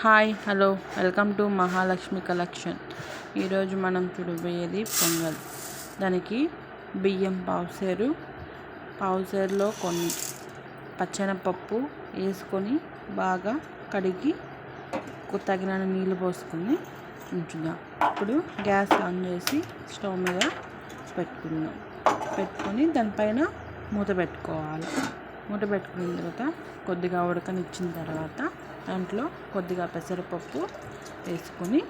Hi hello welcome to Mahalakshmi collection. ఈరోజు మనం చూడబోయేది పొంగల్. దానికి బియ్యం పావుసేరు. పావుసేరులో కొన్ని పచ్చనపప్పు వేసుకొని బాగా కడిగి తగిన నీళ్ళు పోసుకొని ఉంచుదాం. ఇప్పుడు గ్యాస్ ఆన్ చేసి స్టవ్ మీద పెట్టుకుందాం. పెట్టుకొని దానిపైన మూత పెట్టుకోవాలి. మూత పెట్టుకున్న తర్వాత కొద్దిగా ఉడకనిచ్చిన తర్వాత దాంట్లో కొద్దిగా పెసరపప్పు వేసుకొని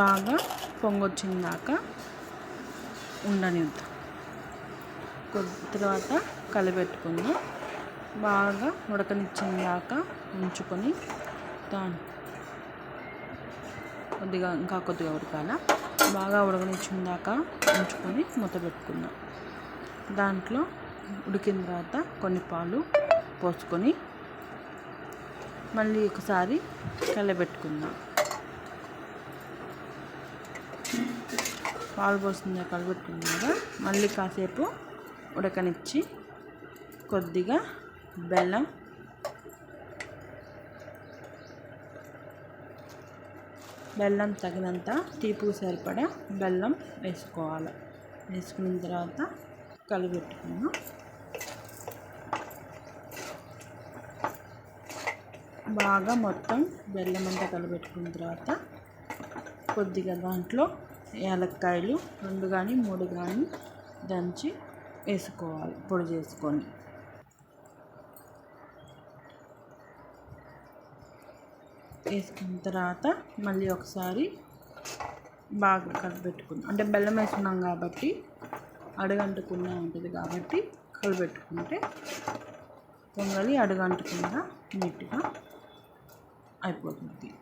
బాగా పొంగొచ్చిందాక ఉండనిద్దాం కొద్ది తర్వాత కలిపెట్టుకుందాం. బాగా ఉడకనిచ్చిందాక ఉంచుకొని దాని కొద్దిగా ఇంకా కొద్దిగా ఉడకాల. బాగా ఉడకనిచ్చిందాక ఉంచుకొని మూత పెట్టుకుందాం. దాంట్లో ఉడికిన తర్వాత కొన్ని పాలు పోసుకొని మళ్ళీ ఒకసారి కలబెట్టుకుందాం. పాలు పోస్తుంది కలబెట్టుకున్నాక మళ్ళీ కాసేపు ఉడకనిచ్చి కొద్దిగా బెల్లం బెల్లం తగినంత తీపుకు సరిపడా బెల్లం వేసుకోవాలి. వేసుకున్న తర్వాత కలిపెట్టుకున్నాం బాగా మొత్తం బెల్లం అంతా కలిపెట్టుకున్న తర్వాత కొద్దిగా దాంట్లో యాలక్కాయలు రెండు కానీ మూడు కానీ దంచి వేసుకోవాలి పొడి చేసుకొని. వేసుకున్న తర్వాత మళ్ళీ ఒకసారి బాగా కలిపెట్టుకుందాం అంటే బెల్లం వేసుకున్నాం కాబట్టి అడుగంటుకుండా ఉంటుంది కాబట్టి కలిపెట్టుకుంటే పొంగలి అడుగంటకుండా నీట్గా I work with you.